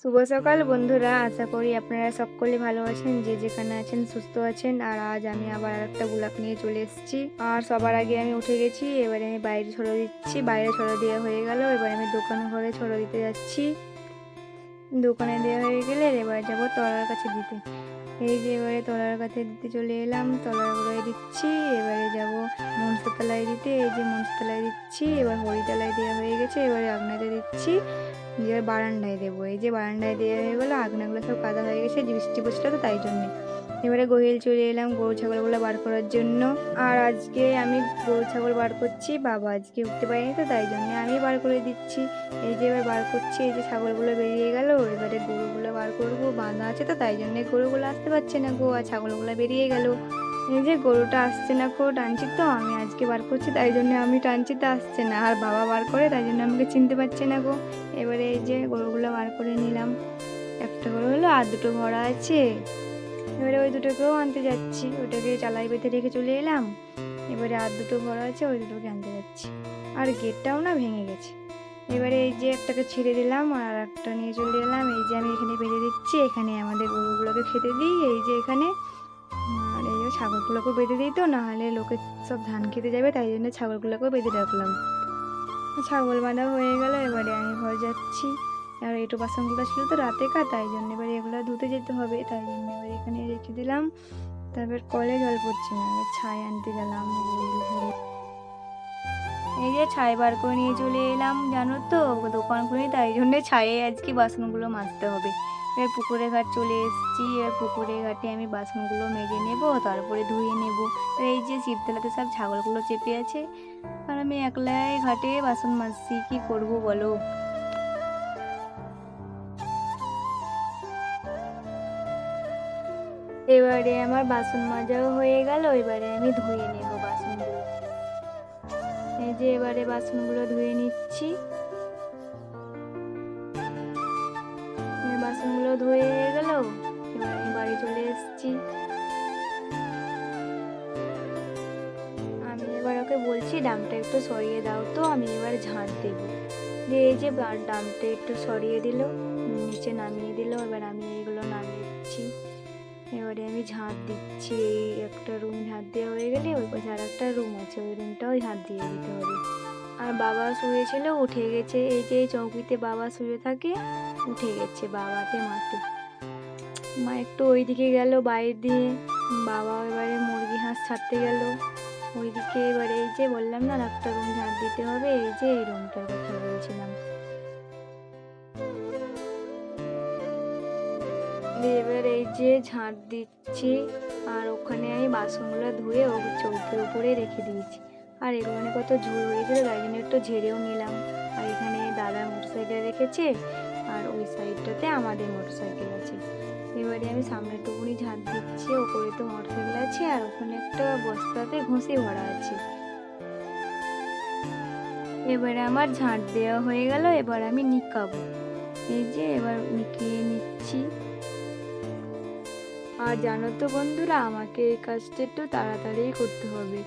শুভ সকাল বন্ধুরা, আশা করি আপনারা সকলে ভালো আছেন, যে যেখানে আছেন সুস্থ আছেন। আর আজ আমি আবার একটা গোলাপ নিয়ে চলে এসেছি। আর সবার আগে আমি উঠে গেছি, এবারে আমি বাইরে ছড়ো দিচ্ছি, বাইরে ছড়ো দেওয়া হয়ে গেল, এবার আমি দোকান ঘরে ছড়ো দিতে যাচ্ছি। দোকানে দেওয়া হয়ে গেলে এবার যাব তলার কাছে দিতে। এই যে এবারে তলার কাছে দিতে চলে এলাম, তলার গোড়ায় দিচ্ছি, এবারে যাব মনসাতলায় দিতে, এই যে মনসাতলায় দিচ্ছি, এবার হরিতলায় দেওয়া হয়ে গেছে, এবারে আগনাতে দিচ্ছি এবার বারান্দায় দেবো। এই যে বারান্দায় দেওয়া হয়ে গেলো আগনাগুলো সব কাদা হয়ে গেছে বৃষ্টি পড়ছিল তো তাই জন্যে। এবারে গোহিল চলে এলাম গরু ছাগলগুলো বার করার জন্য। আর আজকে আমি গরু ছাগল বার করছি, বাবা আজকে উঠতে পারিনি তো তাই জন্য আমি বার করে দিচ্ছি। এই যে এবার বার করছি, এই যে ছাগলগুলো বেরিয়ে গেল, এবারে গরুগুলো বার করব, বাঁধা আছে তো তাই জন্য গরুগুলো আসতে পারছে না গো, আর ছাগলগুলো বেরিয়ে গেল। এই যে গরুটা আসছে না গো টানছি তো আমি আজকে বার করছি, তাই জন্য আমি টানছি তো আসছে না, আর বাবা বার করে তাই জন্য আমাকে চিনতে পারছে না গো। এবারে এই যে গরুগুলো বার করে নিলাম, একটা গরু হলো আর দুটো ভরা আছে। এবারে ওই দুটোকেও আনতে যাচ্ছি। ওটাকে চালাই বেঁধে রেখে চলে এলাম। এবারে আর দুটো ভরা আছে, ওই দুটোকে আনতে যাচ্ছি। আর গেটটাও না ভেঙে গেছে। এবারে এই যে একটাকে ছেড়ে দিলাম, আর একটা নিয়ে চলে এলাম। এই যে আমি এখানে বেঁধে দিচ্ছি, এখানে আমাদের গরুগুলোকে খেতে দিই। এই যে এখানে, আর এই ছাগলগুলোকেও বেঁধে দিই তো, নাহলে লোকে সব ধান খেতে যাবে, তাই জন্য ছাগলগুলোকেও বেঁধে রাখলাম। ছাগল বাঁধা হয়ে গেল, এবারে আমি ঘর যাচ্ছি। আর এটো বাসনগুলো ছিল তো রাতে কা তাই জন্য এবারে এগুলো ধুতে যেতে হবে, তাই জন্য এবার এখানে রেখে দিলাম। তারপর কলে জল পড়ছে না, এবার ছাই আনতে গেলাম এই যে ছাই বার করে নিয়ে চলে এলাম, জানো তো, দোকান খুলে, তাই জন্য ছায়ে আজকে বাসনগুলো মাজতে হবে। এবার পুকুরে ঘাট চলে এসেছি, এবার পুকুরে ঘাটে আমি বাসনগুলো মেজে নেব, তারপরে ধুয়ে নেব। এই যে শিবতলাতে সব ছাগলগুলো চেপে আছে, আর আমি একলাই ঘাটে বাসন মাজছি, কি করব বলো? এবারে আমার বাসন মাজাও হয়ে গেল, এবারে আমি ধুয়ে নেব বাসনগুলো। এই যে এবারে বাসনগুলো ধুয়ে নিচ্ছি। বাসনগুলো ধুয়ে হয়ে গেল, এবার বাড়ি চলে এসেছি। আমি এবার ওকে বলছি, ডামটা একটু সরিয়ে দাও তো, আমি এবার ঝাঁট দেবো। দিয়ে এই যে ডামটা একটু সরিয়ে দিল, নিচে নামিয়ে দিল, এবার আমি এবারে আমি ঝাঁট দিচ্ছি, এই একটা রুম ঝাঁট দেওয়া হয়ে গেলে ওই পাশে আর একটা রুম আছে, ওই রুমটাও ঝাঁট দিয়ে দিতে হবে। আর বাবা শুয়েছিল উঠে গেছে, এই যে চৌকিতে বাবা শুয়ে থাকে, উঠে গেছে বাবাতে মাতে মা একটু ওই দিকে গেল, বাইরে দিয়ে বাবা এবারে মুরগি হাঁস ছাড়তে গেল। ওইদিকে এবারে এই যে বললাম না একটা রুম ঝাঁট দিতে হবে, এই যে এই রুমটার কথা বলছিলাম। দিয়ে এবার এই যে ঝাঁট দিচ্ছি আর ওখানে আমি বাসনগুলো ধুয়ে ও চৌকির উপরে রেখে দিয়েছি। আর এখানে কত ঝুল হয়েছিল তাই জন্য একটু ঝেড়েও নিলাম। আর এখানে দাদা মোটরসাইকেল রেখেছে আর ওই সাইডটাতে আমাদের মোটরসাইকেল আছে। এবারে আমি সামনেটুকুনি ঝাঁট দিচ্ছি, ওপরে তো মোটরসাইকেল আছে আর ওখানে একটা বস্তাতে ঘষে ভরা আছে। এবারে আমার ঝাঁট দেওয়া হয়ে গেল, এবার আমি নিকাবো। এই যে এবার নিকিয়ে নিচ্ছি। আর জানো তো বন্ধুরা, আমাকে এই কাজটা একটু তাড়াতাড়ি করতে হবে।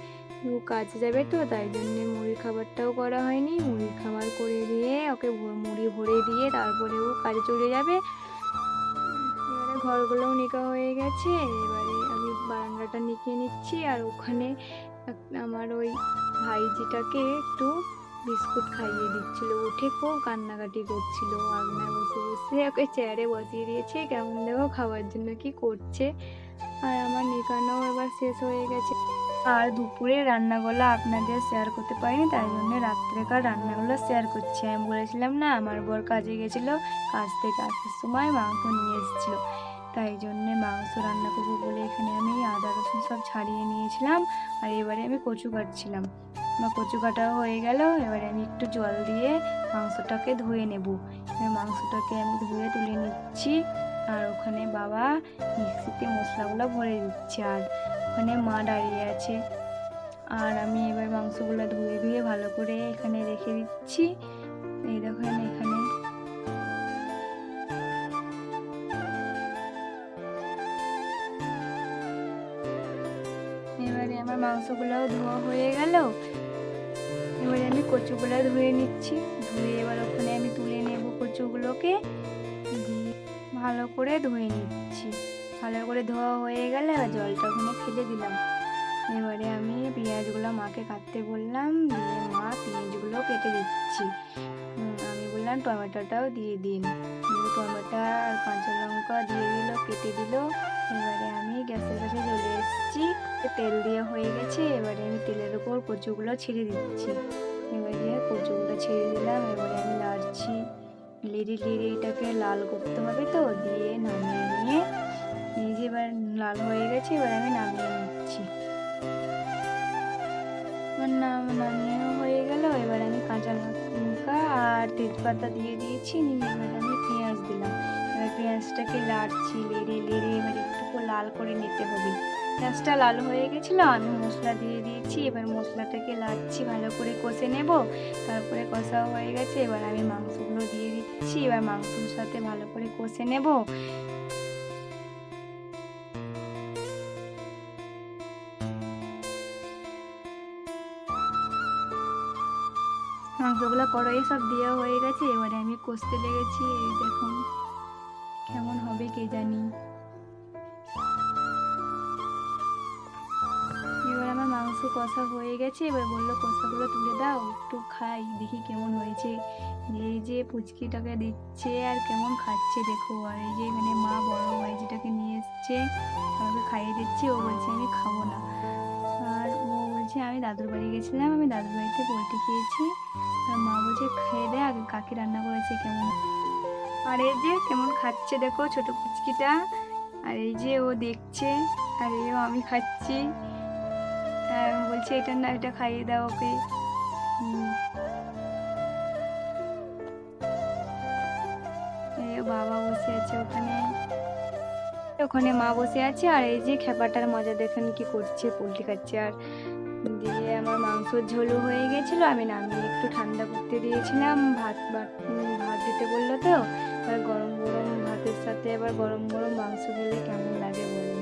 ও কাজে যাবে তো, তাই জন্য মুড়ি খাবারটাও করা হয়নি। মুড়ি খাবার করে দিয়ে ওকে মুড়ি ভরে দিয়ে তারপরে ও কাজে চলে যাবে। এবারে ঘরগুলোও নিকা হয়ে গেছে। এবারে আমি বারান্দাটা নিকিয়ে নিচ্ছি আর ওখানে আমার ওই ভাইজিটাকে একটু বিস্কুট খাইয়ে দিচ্ছিল উঠে খুব কান্নাকাটি করছিল আগনায় বসে বসে ওকে চেয়ারে বসিয়ে দিয়েছে, কেমন দেখো খাওয়ার জন্য কি করছে? আর আমার নিকানো এবার শেষ হয়ে গেছে। আর দুপুরে রান্নাগুলো আপনাদের শেয়ার করতে পারিনি, তাই জন্য রাত্রেকার রান্নাগুলো শেয়ার করছি। আমি বলেছিলাম না, আমার বর কাজে গেছিল, কাজ থেকে আসার সময় মাংস নিয়ে এসেছিল। তাই জন্যে মাংস রান্না করব বলে এখানে আমি আদা রসুন সব ছাড়িয়ে নিয়েছিলাম, আর এবারে আমি কচু কাটছিলাম। আমার কচু কাটাও হয়ে গেল, এবারে আমি একটু জল দিয়ে মাংসটাকে ধুয়ে নেব। এবার মাংসটাকে আমি ধুয়ে তুলে নিচ্ছি, আর ওখানে বাবা মিক্সিতে মশলাগুলো ভরে দিচ্ছে, আর ওখানে মা দাঁড়িয়ে আছে। আর আমি এবার মাংসগুলো ধুয়ে ধুয়ে ভালো করে এখানে রেখে দিচ্ছি। এই দেখেন এখানে এবারে আমার মাংসগুলোও ধোয়া হয়ে গেল। এবারে আমি কচুগুলো ধুয়ে নিচ্ছি। ধুয়ে এবার ওখানে আমি তুলে নেব কচুগুলোকে। দিয়ে ভালো করে ধুয়ে নিচ্ছি। ভালো করে ধোয়া হয়ে গেলে আর জলটা ওখানে ফেলে দিলাম। এবারে আমি পেঁয়াজগুলো মাকে কাটতে বললাম। দিয়ে মা পেঁয়াজগুলো কেটে দিচ্ছি। আমি বললাম টমেটোটাও দিয়ে দিন। টমেটো আর কাঁচা লঙ্কা দিয়ে দিল, কেটে দিল। এবারে গ্যাসের কাছে চলে এসেছি। তেল দিয়ে হয়ে গেছে, এবারে আমি তেলের উপর কচুগুলো ছেড়ে দিচ্ছি। এবারে কচুগুলো ছেড়ে দিলাম, এবারে আমি নাড়ছি। লিড়ি লিড়ি এটাকে লাল করতে হবে তো, দিয়ে নামিয়ে নিয়ে, এই যে এবার লাল হয়ে গেছে, এবার আমি নামিয়ে নিচ্ছি। আমার নাম নামিয়ে হয়ে গেল, এবার আমি কাঁচা লঙ্কা আর তেজপাতা দিয়ে দিয়েছি, নিয়ে এবার আমি পেঁয়াজ দিলাম। পেঁয়াজটাকে লাড়ছি, লেড়ে লেড়ে, এবার একটু লাল করে নিতে হবে। পেঁয়াজটা লাল হয়ে গেছিল, আমি মশলা দিয়ে দিয়েছি, এবার মশলাটাকে লাড়ছি, ভালো করে কষে নেব। তারপরে কষা হয়ে গেছে, এবার আমি মাংসগুলো দিয়ে দিচ্ছি, এবার মাংসর সাথে ভালো করে কষে নেব। মাংসগুলো কড়াই সব দেওয়া হয়ে গেছে, এবারে আমি কষতে লেগেছি, এই দেখুন। কেমন হবে কে জানি। এবার আমার মাংস কষা হয়ে গেছে, এবার বলল, কষাগুলো তুলে দাও, একটু খাই, দেখি কেমন হয়েছে। এই যে পুচকিটাকে দিচ্ছে আর কেমন খাচ্ছে, দেখো। আর এই যে মানে মা বড় ভাইজিটাকে নিয়ে এসছে আমাকে খাইয়ে দিচ্ছে, ও বলছে, আমি খাব না। আর ও বলছে, আমি দাদুর বাড়ি গেছিলাম, আমি দাদুর বাড়িতে পোলট্রি খেয়েছি। আর মা বলছে, খেয়ে দে আগে কাকি রান্না করেছে কেমন। আর এই যে কেমন খাচ্ছে দেখো ছোট কুচকিটা আর এই যে ও দেখছে, আর এই ও আমি খাচ্ছি। বলছে, এটা না, এটা খাইয়ে দাও ওকে। বাবা বসে আছে ওখানে। ওখানে মা বসে আছে, আর এই যে খেপাটার মজা দেখেন কি করছে, পোলট্রি খাচ্ছে। আর দিয়ে আমার মাংসর ঝোলও হয়ে গেছিল, আমি নামিয়ে একটু ঠান্ডা করতে দিয়েছিলাম, ভাত ভাত দিতে বলল তো। আর গরম গরম ভাতের সাথে আবার গরম গরম মাংস খেলে কেমন লাগে বলুন?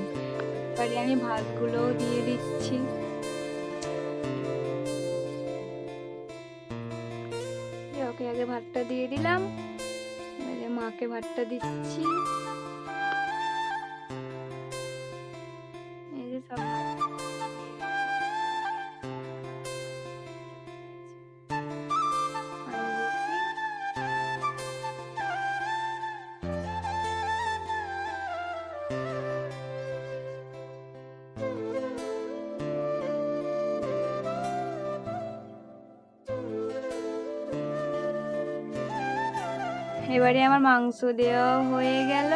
এবারে আমি ভাতগুলোও দিয়ে দিচ্ছি। ওকে, আগে ভাতটা দিয়ে দিলাম। মাকে ভাতটা দিচ্ছি। এবারে আমার মাংস দেওয়া হয়ে গেল।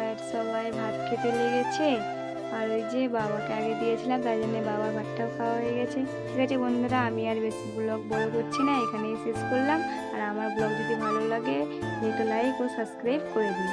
আর সবাই ভাত খেতে লেগেছে। আর ওই যে বাবাকে আগে দিয়েছিলাম, তাই জন্য বাবার ভাতটাও খাওয়া হয়ে গেছে। ঠিক আছে বন্ধুরা, আমি আর বেশি ব্লগ বড় করছি না, এখানেই শেষ করলাম। আর আমার ব্লগ যদি ভালো লাগে একটু লাইক ও সাবস্ক্রাইব করে দিন